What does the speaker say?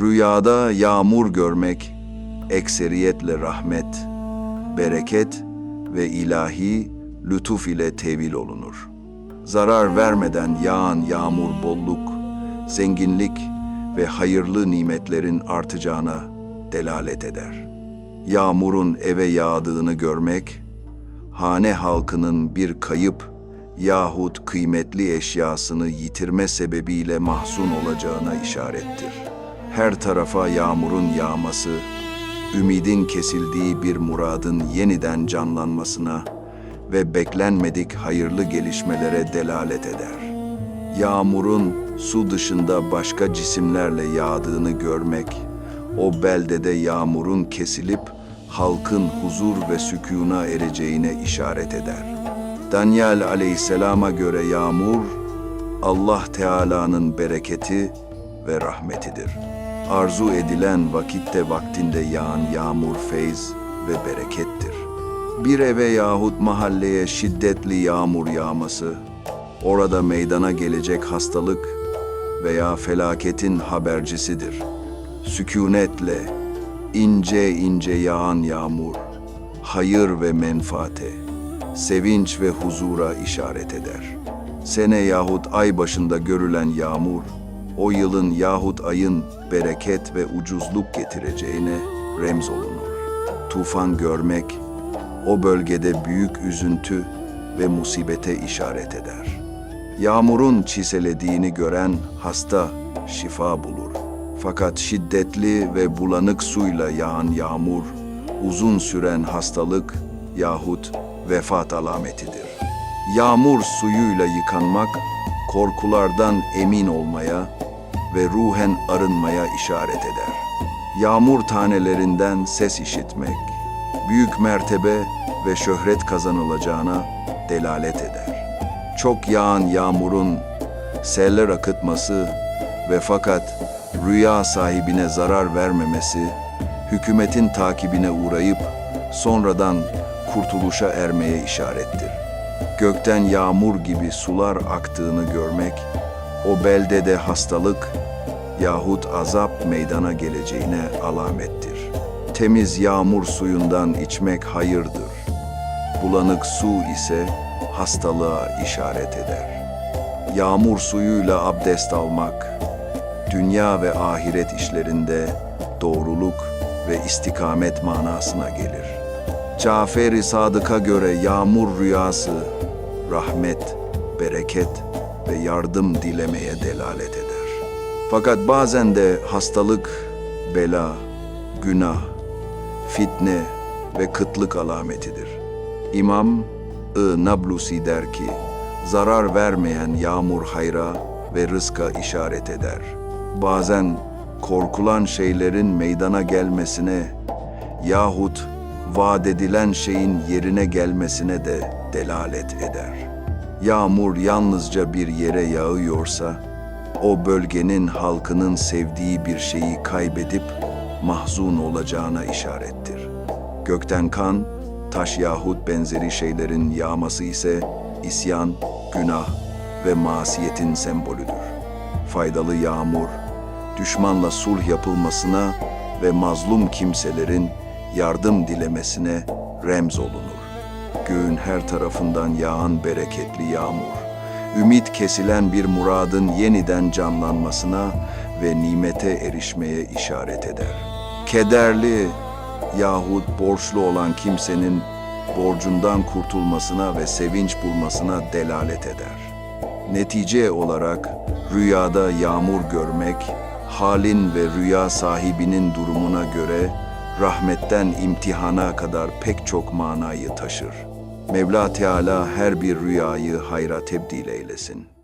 Rüyada yağmur görmek ekseriyetle rahmet, bereket ve ilahi lütuf ile tevil olunur. Zarar vermeden yağan yağmur bolluk, zenginlik ve hayırlı nimetlerin artacağına delalet eder. Yağmurun eve yağdığını görmek, hane halkının bir kayıp yahut kıymetli eşyasını yitirme sebebiyle mahzun olacağına işarettir. Her tarafa yağmurun yağması, ümidin kesildiği bir muradın yeniden canlanmasına ve beklenmedik hayırlı gelişmelere delalet eder. Yağmurun su dışında başka cisimlerle yağdığını görmek, o beldede yağmurun kesilip halkın huzur ve sükûna ereceğine işaret eder. Daniel aleyhisselama göre yağmur, Allah Teala'nın bereketi ve rahmetidir. Arzu edilen vakitte vaktinde yağan yağmur feyz ve berekettir. Bir eve yahut mahalleye şiddetli yağmur yağması, orada meydana gelecek hastalık veya felaketin habercisidir. Sükunetle, ince ince yağan yağmur, hayır ve menfaate, sevinç ve huzura işaret eder. Sene yahut ay başında görülen yağmur, o yılın yahut ayın bereket ve ucuzluk getireceğine remz olunur. Tufan görmek, o bölgede büyük üzüntü ve musibete işaret eder. Yağmurun çiselediğini gören hasta şifa bulur. Fakat şiddetli ve bulanık suyla yağan yağmur, uzun süren hastalık yahut vefat alametidir. Yağmur suyuyla yıkanmak, korkulardan emin olmaya ve ruhen arınmaya işaret eder. Yağmur tanelerinden ses işitmek, büyük mertebe ve şöhret kazanılacağına delalet eder. Çok yağan yağmurun seller akıtması ve fakat rüya sahibine zarar vermemesi, hükümetin takibine uğrayıp sonradan kurtuluşa ermeye işarettir. Gökten yağmur gibi sular aktığını görmek, o beldede hastalık yahut azap meydana geleceğine alamettir. Temiz yağmur suyundan içmek hayırdır. Bulanık su ise hastalığa işaret eder. Yağmur suyuyla abdest almak, dünya ve ahiret işlerinde doğruluk ve istikamet manasına gelir. Cafer-i Sadık'a göre yağmur rüyası, rahmet, bereket ve yardım dilemeye delalet eder. Fakat bazen de hastalık, bela, günah, fitne ve kıtlık alametidir. İmam I. Nablusi der ki, zarar vermeyen yağmur hayra ve rızka işaret eder. Bazen korkulan şeylerin meydana gelmesine yahut vaat edilen şeyin yerine gelmesine de delalet eder. Yağmur yalnızca bir yere yağıyorsa, o bölgenin halkının sevdiği bir şeyi kaybedip mahzun olacağına işarettir. Gökten kan, taş yahut benzeri şeylerin yağması ise isyan, günah ve masiyetin sembolüdür. Faydalı yağmur, düşmanla sulh yapılmasına ve mazlum kimselerin yardım dilemesine remz olunur. Göğün her tarafından yağan bereketli yağmur, ümit kesilen bir muradın yeniden canlanmasına ve nimete erişmeye işaret eder. Kederli yahut borçlu olan kimsenin borcundan kurtulmasına ve sevinç bulmasına delalet eder. Netice olarak rüyada yağmur görmek, halin ve rüya sahibinin durumuna göre rahmetten imtihana kadar pek çok manayı taşır. Mevla Teala her bir rüyayı hayra tebdil eylesin.